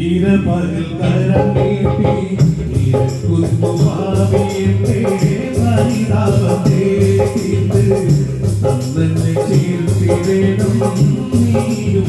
ഇരപകൽ കരം നീട്ടി ഇരക്കുന്നു ഭാവിയുടെ പരിതാപത്തെ തീർത്ത്. തന്നെ ചേർത്തിടണം നീയും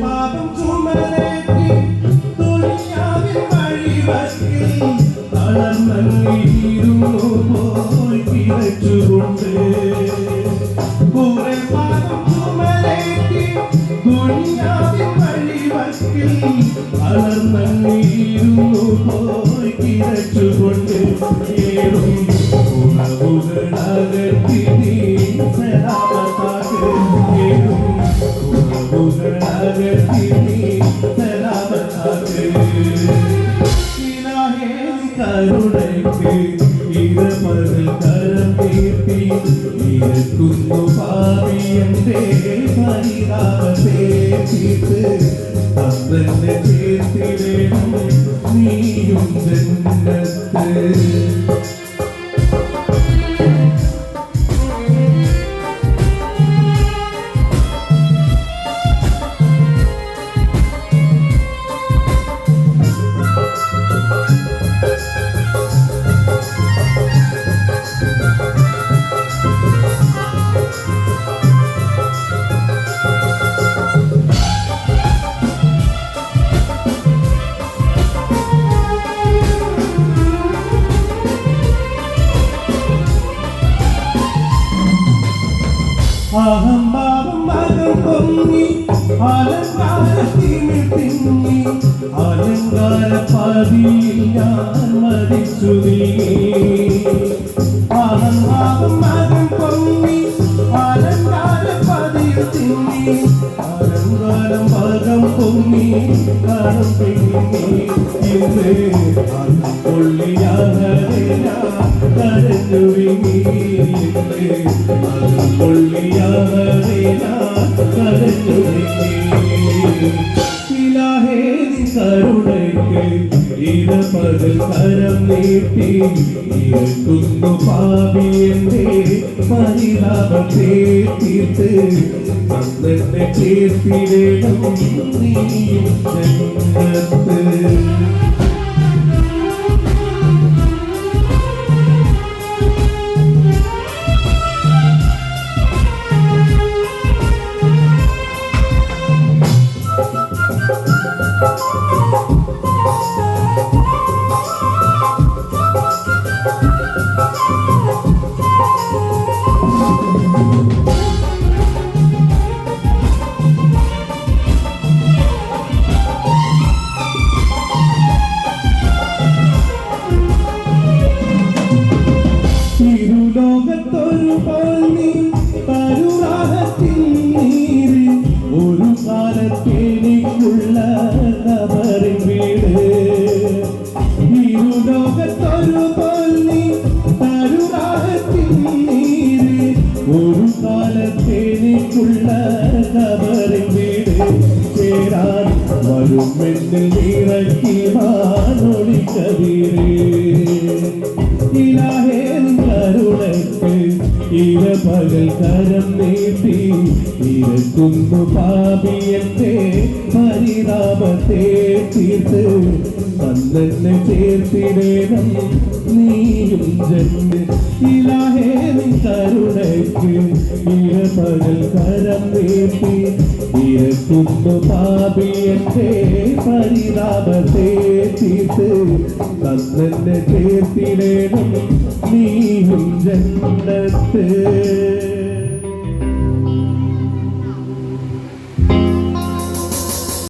പാപം ചുമലേറ്റി ദുനിയാവിൻ വഴിവക്കിൽ തളർന്നീരുന്നു പോയി കിടച്ചുകൊണ്ട് കുറെ പാപം ചുമലേറ്റി ദുനിയാവിൻ വഴിവക്കിൽ തളർന്നീരുന്നു പോയി കിടച്ചുകൊണ്ട് ഏറും ഉണവുകളകറ്റി നീ ഇരക്കുന്നു പാവിയന്റെ പരിതാപത്തെ തീർത്ത് തന്നെ ചേർത്തിടണം നീയും അലങ്കാര പതിയിൽ ഞാൻ മരിച്ചു നീ. അഹംഭാവം മകം പൊങ്ങി അലങ്കാര പതിയിൽ തിങ്ങി അലങ്കാരം മകം പൊങ്ങി കരം പിങ്ങി ഇരപകൽ കരം നീട്ടി ഇരക്കുന്നു പാപിയന്റെ പരിതാപത്തെ തീർത്ത് തന്നെ ചേർത്തിടണം നീയും കാലത്തേനിക്കുള്ള കബറിൻ വീട്. തിരുലോകത്തൊരു പള്ളി തരുറാഹത്തിൻ നീര്. ഒരു കാലത്തേനിക്കുള്ള കബറിൻ വീട്. ചേരാൻ വരുമെന്ന് നിറക്കി മാനൊളി ഇരപകൽ കരം നീട്ടി ഇരക്കുന്നു പാപിയത്തെ പരിതാപത്തെ തീർത്ത്. തന്നെ ചേർത്തിടേണം നീയും ജന്മ. ഇലാഹേ നിൻ കരുണയ്ക്ക് പകൽ കരം നീട്ടി ഇരക്കുന്നു പാപിയന്റെ പരിതാപത്തെ തീർത്ത്. തന്നെ ചേർത്തിടേണം നീയും ജന്നത്ത്